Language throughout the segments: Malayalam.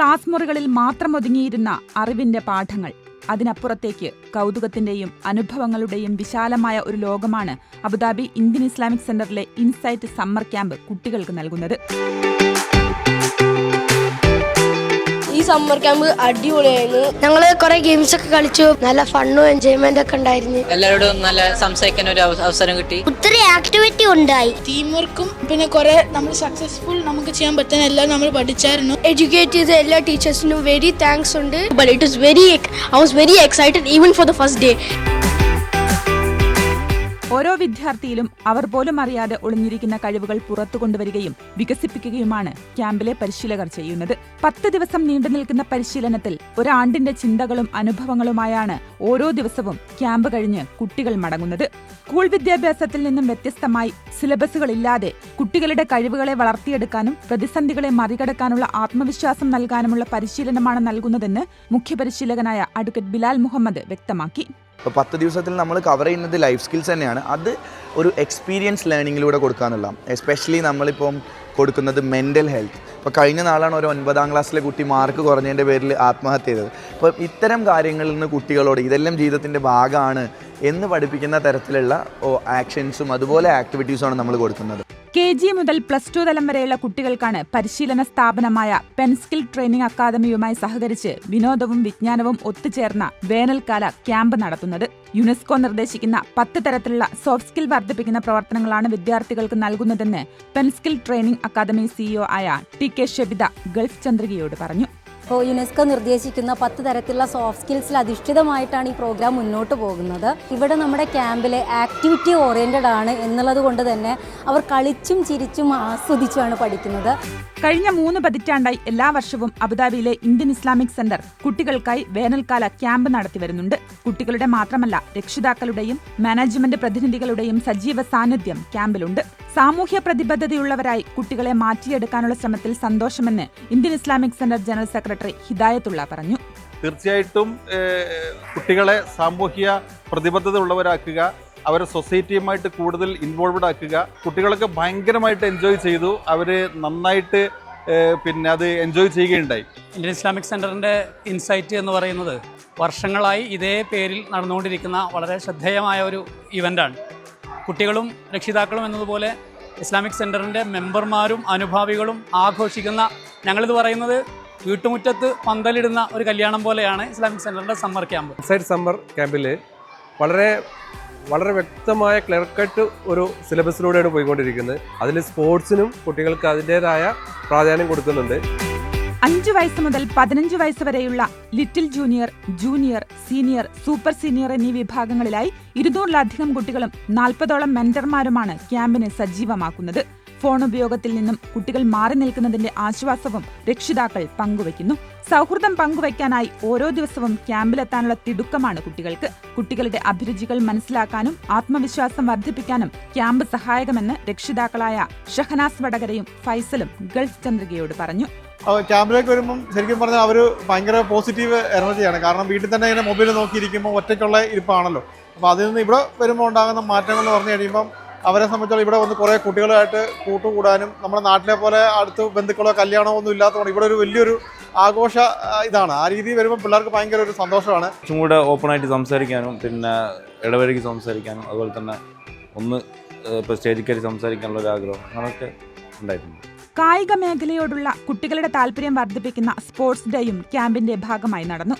ക്ലാസ് മുറികളിൽ മാത്രം ഒതുങ്ങിയിരുന്ന അറിവിന്റെ പാഠങ്ങൾ. അതിനപ്പുറത്തേക്ക് കൗതുകത്തിന്റെയും അനുഭവങ്ങളുടെയും വിശാലമായ ഒരു ലോകമാണ് അബുദാബി ഇന്ത്യൻ ഇസ്ലാമിക് സെന്ററിലെ ഇൻസൈറ്റ് സമ്മർ ക്യാമ്പ് കുട്ടികൾക്ക് നൽകുന്നത്. സമ്മർ ക്യാമ്പ് അടിപൊളിയായിരുന്നു. ഞങ്ങൾ കുറെ ഗെയിംസ് ഒക്കെ കളിച്ചു. നല്ല ഫണ്ണും എൻജോയ്മെന്റ് ഒക്കെ ഉണ്ടായിരുന്നു. എല്ലാവരോടും നല്ല സംസാരിക്കാൻ ഒരു അവസരം കിട്ടി. ഒത്തിരി ആക്ടിവിറ്റി ഉണ്ടായി. ടീം വർക്കും പിന്നെ കുറെ നമ്മൾ സക്സസ്ഫുൾ നമുക്ക് ചെയ്യാൻ പറ്റുന്ന എല്ലാം നമ്മൾ പഠിച്ചായിരുന്നു. എഡ്യൂക്കേറ്റ് ചെയ്ത എല്ലാ ടീച്ചേഴ്സിനും വെരി താങ്ക്സ് ഉണ്ട്. But it is very I was very excited even for the first day ഓരോ വിദ്യാർത്ഥിയിലും അവർ പോലും അറിയാതെ ഒളിഞ്ഞിരിക്കുന്ന കഴിവുകൾ പുറത്തു കൊണ്ടുവരികയും വികസിപ്പിക്കുകയുമാണ് ക്യാമ്പിലെ പരിശീലകർ ചെയ്യുന്നത്. പത്ത് ദിവസം നീണ്ടു നിൽക്കുന്ന പരിശീലനത്തിൽ ഒരാണ്ടിന്റെ ചിന്തകളും അനുഭവങ്ങളുമായാണ് ഓരോ ദിവസവും ക്യാമ്പ് കഴിഞ്ഞ് കുട്ടികൾ മടങ്ങുന്നത്. സ്കൂൾ വിദ്യാഭ്യാസത്തിൽ നിന്നും വ്യത്യസ്തമായി സിലബസുകളില്ലാതെ കുട്ടികളുടെ കഴിവുകളെ വളർത്തിയെടുക്കാനും പ്രതിസന്ധികളെ മറികടക്കാനുള്ള ആത്മവിശ്വാസം നൽകാനുമുള്ള പരിശീലനമാണ് നൽകുന്നതെന്ന് മുഖ്യപരിശീലകനായ അഡ്വക്കേറ്റ് ബിലാൽ മുഹമ്മദ് വ്യക്തമാക്കി. ഇപ്പോൾ പത്ത് ദിവസത്തിൽ നമ്മൾ കവർ ചെയ്യുന്നത് ലൈഫ് സ്കിൽസ് തന്നെയാണ്. അത് ഒരു എക്സ്പീരിയൻസ് ലേണിങ്ങിലൂടെ കൊടുക്കുക എന്നുള്ള എസ്പെഷ്യലി നമ്മളിപ്പം കൊടുക്കുന്നത് മെന്റൽ ഹെൽത്ത് ഇപ്പോൾ കഴിഞ്ഞ നാളാണ് ഒരു ഒൻപതാം ക്ലാസ്സിലെ കുട്ടി മാർക്ക് കുറഞ്ഞതിന്റെ പേരിൽ ആത്മഹത്യ ചെയ്തത്. അപ്പോൾ ഇത്തരം കാര്യങ്ങളിൽ നിന്ന് കുട്ടികളോട് ഇതെല്ലാം ജീവിതത്തിന്റെ ഭാഗമാണ് എന്ന് പഠിപ്പിക്കുന്ന തരത്തിലുള്ള ആക്ഷൻസും അതുപോലെ ആക്ടിവിറ്റീസുമാണ് നമ്മൾ കൊടുക്കുന്നത്. കെ ജി മുതൽ പ്ലസ് ടു തലം വരെയുള്ള കുട്ടികൾക്കാണ് പരിശീലന സ്ഥാപനമായ പെൻസ്കിൽ ട്രെയിനിംഗ് അക്കാദമിയുമായി സഹകരിച്ച് വിനോദവും വിജ്ഞാനവും ഒത്തുചേർന്ന വേനൽക്കാല ക്യാമ്പ് നടത്തുന്നത്. യുനെസ്കോ നിർദ്ദേശിക്കുന്ന പത്ത് തരത്തിലുള്ള സോഫ്റ്റ് സ്കിൽ വർദ്ധിപ്പിക്കുന്ന പ്രവർത്തനങ്ങളാണ് വിദ്യാർത്ഥികൾക്ക് നൽകുന്നതെന്ന് പെൻസ്കിൽ ട്രെയിനിംഗ് അക്കാദമി സിഇഒ ആയ ടി കെ ഷെബിത ഗൾഫ് ചന്ദ്രികയോട് പറഞ്ഞു. ഇപ്പോൾ യുനെസ്കോ നിർദ്ദേശിക്കുന്ന പത്ത് തരത്തിലുള്ള സോഫ്റ്റ് സ്കിൽസിൽ അധിഷ്ഠിതമായിട്ടാണ് ഈ പ്രോഗ്രാം മുന്നോട്ട് പോകുന്നത്. ഇവിടെ നമ്മുടെ ക്യാമ്പിലെ ആക്ടിവിറ്റി ഓറിയന്റഡ് ആണ് എന്നുള്ളത് കൊണ്ട് തന്നെ അവർ കളിച്ചും ചിരിച്ചും ആസ്വദിച്ചുമാണ് പഠിക്കുന്നത്. കഴിഞ്ഞ മൂന്ന് പതിറ്റാണ്ടായി എല്ലാ വർഷവും അബുദാബിയിലെ ഇന്ത്യൻ ഇസ്ലാമിക് സെന്റർ കുട്ടികൾക്കായി വേനൽക്കാല ക്യാമ്പ് നടത്തി വരുന്നുണ്ട്. കുട്ടികളുടെ മാത്രമല്ല രക്ഷിതാക്കളുടെയും മാനേജ്മെന്റ് പ്രതിനിധികളുടെയും സജീവ സാന്നിധ്യം ക്യാമ്പിലുണ്ട്. സാമൂഹ്യ പ്രതിബദ്ധതയുള്ളവരായി കുട്ടികളെ മാറ്റിയെടുക്കാനുള്ള ശ്രമത്തിൽ സന്തോഷമെന്ന് Indian Islamic centre general secretary Hidayathulla പറഞ്ഞു. തീർച്ചയായിട്ടും കുട്ടികളെ സാമൂഹ്യ പ്രതിബദ്ധത ഉള്ളവരാക്കുക അവരെ സൊസൈറ്റിയുമായിട്ട് കൂടുതൽ ഇൻവോൾവഡ് ആക്കുക കുട്ടികളൊക്കെ ഭയങ്കരമായിട്ട് എൻജോയ് ചെയ്തു അവർ നന്നായിട്ട് പിന്നെ അത് എൻജോയ് ചെയ്യുകയുണ്ടായി. ഇന്ത്യൻ ഇസ്ലാമിക് സെന്ററിന്റെ ഇൻസൈറ്റ് എന്ന് പറയുന്നത് വർഷങ്ങളായി ഇതേ പേരിൽ നടന്നുകൊണ്ടിരിക്കുന്ന വളരെ ശ്രദ്ധേയമായ ഒരു ഇവന്റാണ് കുട്ടികളും രക്ഷിതാക്കളും എന്നതുപോലെ ഇസ്ലാമിക് സെന്ററിന്റെ മെമ്പർമാരും അനുഭാവികളും ആഘോഷിക്കുന്ന ഞങ്ങളിത് പറയുന്നത് വീട്ടുമുറ്റത്ത് പന്തലിടുന്ന ഒരു കല്യാണം പോലെയാണ് ഇസ്ലാമിക് സെന്ററിന്റെ സമ്മർ ക്യാമ്പ്. സൈഡ് സമ്മർ ക്യാമ്പിൽ വളരെ വളരെ വ്യക്തമായ ക്ലിയർ കട്ട് ഒരു സിലബസിലൂടെയാണ് പോയിക്കൊണ്ടിരിക്കുന്നത്. അതിൽ സ്പോർട്സിനും കുട്ടികൾക്ക് അതിന്റേതായ പ്രാധാന്യം കൊടുക്കുന്നുണ്ട്. അഞ്ചു വയസ്സ് മുതൽ പതിനഞ്ച് വയസ്സ് വരെയുള്ള little junior junior senior super senior എന്നീ വിഭാഗങ്ങളിലായി ഇരുന്നൂറിലധികം കുട്ടികളും നാൽപ്പതോളം മെന്റർമാരുമാണ് ക്യാമ്പിനെ സജീവമാക്കുന്നത്. ഫോൺ ഉപയോഗത്തിൽ നിന്നും കുട്ടികൾ മാറി നിൽക്കുന്നതിന്റെ ആശ്വാസവും രക്ഷിതാക്കൾ പങ്കുവയ്ക്കുന്നു. സൗഹൃദം പങ്കുവയ്ക്കാനായി ഓരോ ദിവസവും ക്യാമ്പിലെത്താനുള്ള തിടുക്കമാണ് കുട്ടികൾക്ക്. കുട്ടികളുടെ അഭിരുചികൾ മനസ്സിലാക്കാനും ആത്മവിശ്വാസം വർദ്ധിപ്പിക്കാനും ക്യാമ്പ് സഹായകമെന്ന് രക്ഷിതാക്കളായ ഷഹനാസ് വടകരയും ഫൈസലും ഗൾഫ് ചന്ദ്രികയോട് പറഞ്ഞു. ക്യാമ്പിലേക്ക് വരുമ്പം ശരിക്കും പറഞ്ഞാൽ അവർ ഭയങ്കര പോസിറ്റീവ് എനർജിയാണ് കാരണം വീട്ടിൽ തന്നെ ഇങ്ങനെ മൊബൈൽ നോക്കിയിരിക്കുമ്പോൾ ഒറ്റയ്ക്കുള്ള ഇരിപ്പാണല്ലോ. അപ്പോൾ അതിൽ നിന്ന് ഇവിടെ വരുമ്പോൾ ഉണ്ടാകുന്ന മാറ്റങ്ങൾ എന്ന് പറഞ്ഞു കഴിയുമ്പം അവരെ സംബന്ധിച്ചോളം ഇവിടെ വന്ന് കുറേ കുട്ടികളുമായിട്ട് കൂട്ടുകൂടാനും നമ്മുടെ നാട്ടിലെ പോലെ അടുത്ത് ബന്ധുക്കളോ കല്യാണമോ ഒന്നും ഇല്ലാത്തതുകൊണ്ട് ഇവിടെ ഒരു വലിയൊരു ആഘോഷ ഇതാണ്. ആ രീതിയിൽ വരുമ്പോൾ പിള്ളേർക്ക് ഭയങ്കര ഒരു സന്തോഷമാണ്. കുറച്ചും കൂടെ ഓപ്പണായിട്ട് സംസാരിക്കാനും പിന്നെ ഇടവഴിക്ക് സംസാരിക്കാനും അതുപോലെ തന്നെ ഒന്ന് ഇപ്പോൾ സ്റ്റേജിൽ കയറി സംസാരിക്കാനുള്ള ഒരു ആഗ്രഹം അങ്ങനെയൊക്കെ ഉണ്ടായിട്ടുണ്ട്. കായിക മേഖലയോടുള്ള കുട്ടികളുടെ താല്പര്യം വർദ്ധിപ്പിക്കുന്ന സ്പോർട്സ് ഡേയും ക്യാമ്പിന്റെ ഭാഗമായി നടന്നു.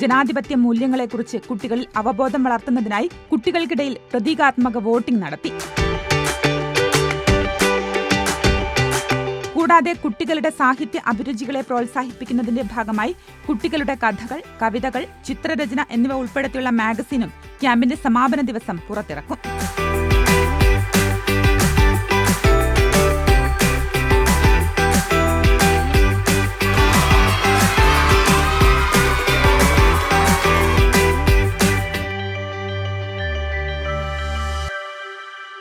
ജനാധിപത്യ മൂല്യങ്ങളെക്കുറിച്ച് കുട്ടികളിൽ അവബോധം വളർത്തുന്നതിനായി കുട്ടികൾക്കിടയിൽ പ്രതീകാത്മക വോട്ടിംഗ് നടത്തി. കൂടാതെ കുട്ടികളുടെ സാഹിത്യ അഭിരുചികളെ പ്രോത്സാഹിപ്പിക്കുന്നതിന്റെ ഭാഗമായി കുട്ടികളുടെ കഥകൾ കവിതകൾ ചിത്രരചന എന്നിവ ഉൾപ്പെടുത്തിയുള്ള മാഗസീനും ക്യാമ്പിന്റെ സമാപന ദിവസം പുറത്തിറക്കും.